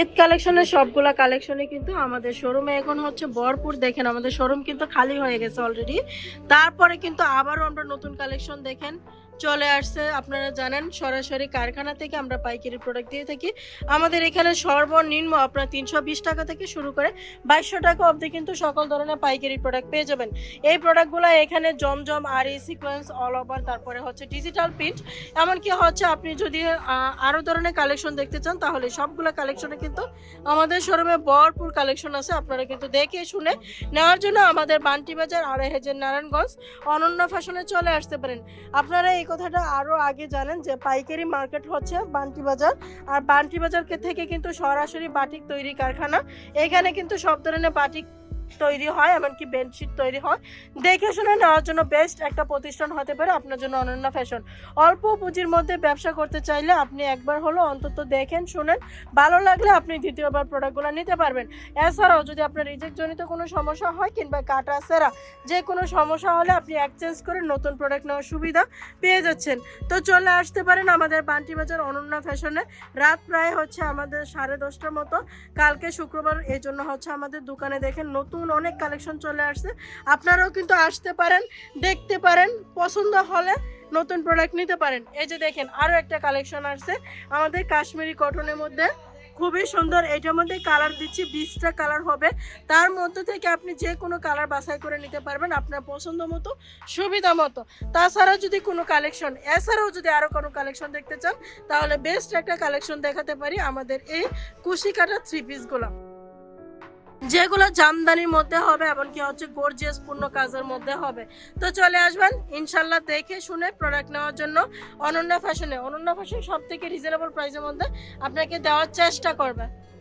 ঈদ কালেকশনের সবগুলা কালেকশনে কিন্তু আমাদের শোরুমে এখন হচ্ছে ভরপুর, দেখেন আমাদের শোরুম কিন্তু খালি হয়ে গেছে অলরেডি তারপরে কিন্তু আবারও আমরা নতুন কালেকশন দেখেন। চলে আসছে। আপনারা জানেন, সরাসরি কারখানা থেকে আমরা পাইকারি প্রোডাক্ট দিয়ে থাকি। আমাদের এখানে সর্বনিম্ন আপনার তিনশো বিশ টাকা থেকে শুরু করে বাইশশো টাকা অবধি কিন্তু সকল ধরনের পাইকারি প্রোডাক্ট পেয়ে যাবেন। এই প্রোডাক্টগুলো এখানে জমজম আর এই সিকোয়েন্স অল ওভার তারপরে হচ্ছে ডিজিটাল প্রিন্ট এমনকি হচ্ছে আপনি যদি আরও ধরনের কালেকশন দেখতে চান, তাহলে সবগুলো কালেকশনে কিন্তু আমাদের শোরুমে ভরপুর কালেকশন আছে। আপনারা কিন্তু দেখে শুনে নেওয়ার জন্য আমাদের বান্টি বাজার, আড়াই হাজার নারায়ণগঞ্জ অনন্য ফ্যাশনে চলে আসতে পারেন। আপনারা এই কথাটা আরও আগে জানেন যে পাইকারি মার্কেট হচ্ছে বান্টি বাজার। আর বান্টি বাজার থেকে কিন্তু সরাসরি বাটিক তৈরি কারখানা। এখানে কিন্তু সব ধরনের বাটিক তৈরি হয়, এমনকি বেডশিট তৈরি হয়। দেখে শুনে নেওয়ার জন্য বেস্ট একটা প্রতিষ্ঠান হতে পারে আপনার জন্য অনন্য ফ্যাশন অল্প পুঁজির মধ্যে ব্যবসা করতে চাইলে আপনি একবার হলো অন্তত দেখেন, শুনেন। ভালো লাগলে আপনি দ্বিতীয়বার প্রোডাক্টগুলো নিতে পারবেন। এছাড়াও যদি আপনার রিজেক্ট জনিত কোনো সমস্যা হয় কিংবা কাটা সেরা যে কোনো সমস্যা হলে আপনি এক্সচেঞ্জ করে নতুন প্রোডাক্ট নেওয়ার সুবিধা পেয়ে যাচ্ছেন। তো চলে আসতে পারেন আমাদের বান্টি বাজার অনন্য ফ্যাশনে রাত প্রায় হচ্ছে আমাদের সাড়ে দশটার মতো। কালকে শুক্রবার এই জন্য হচ্ছে আমাদের দোকানে দেখেন নতুন অনেক কালেকশন চলে আসছে। আপনারাও কিন্তু আসতে পারেন, দেখতে পারেন, পছন্দ হলে নতুন প্রোডাক্ট নিতে পারেন। এই যে দেখেন আরও একটা কালেকশন আসছে আমাদের কাশ্মীরি কটনের মধ্যে। খুবই সুন্দর, এটার মধ্যে কালার দিচ্ছি, বিশটা কালার হবে। তার মধ্যে থেকে আপনি যে কোনো কালার বাছাই করে নিতে পারবেন আপনার পছন্দ মতো, সুবিধা মতো। তাছাড়া যদি কোনো কালেকশন এছাড়াও যদি আরও কোনো কালেকশন দেখতে চান, তাহলে বেস্ট একটা কালেকশন দেখাতে পারি আমাদের এই কুশি কাটা থ্রি পিসগুলো যেগুলো জামদানির মধ্যে হবে, এমনকি হচ্ছে গর্জিয়াস পূর্ণ কাজের মধ্যে হবে। তো চলে আসবেন, ইনশাল্লাহ দেখে শুনে প্রোডাক্ট নেওয়ার জন্য অনন্যা ফ্যাশনে অনন্যা ফ্যাশন সব থেকে রিজনেবল প্রাইসের মধ্যে আপনাকে দেওয়ার চেষ্টা করবে।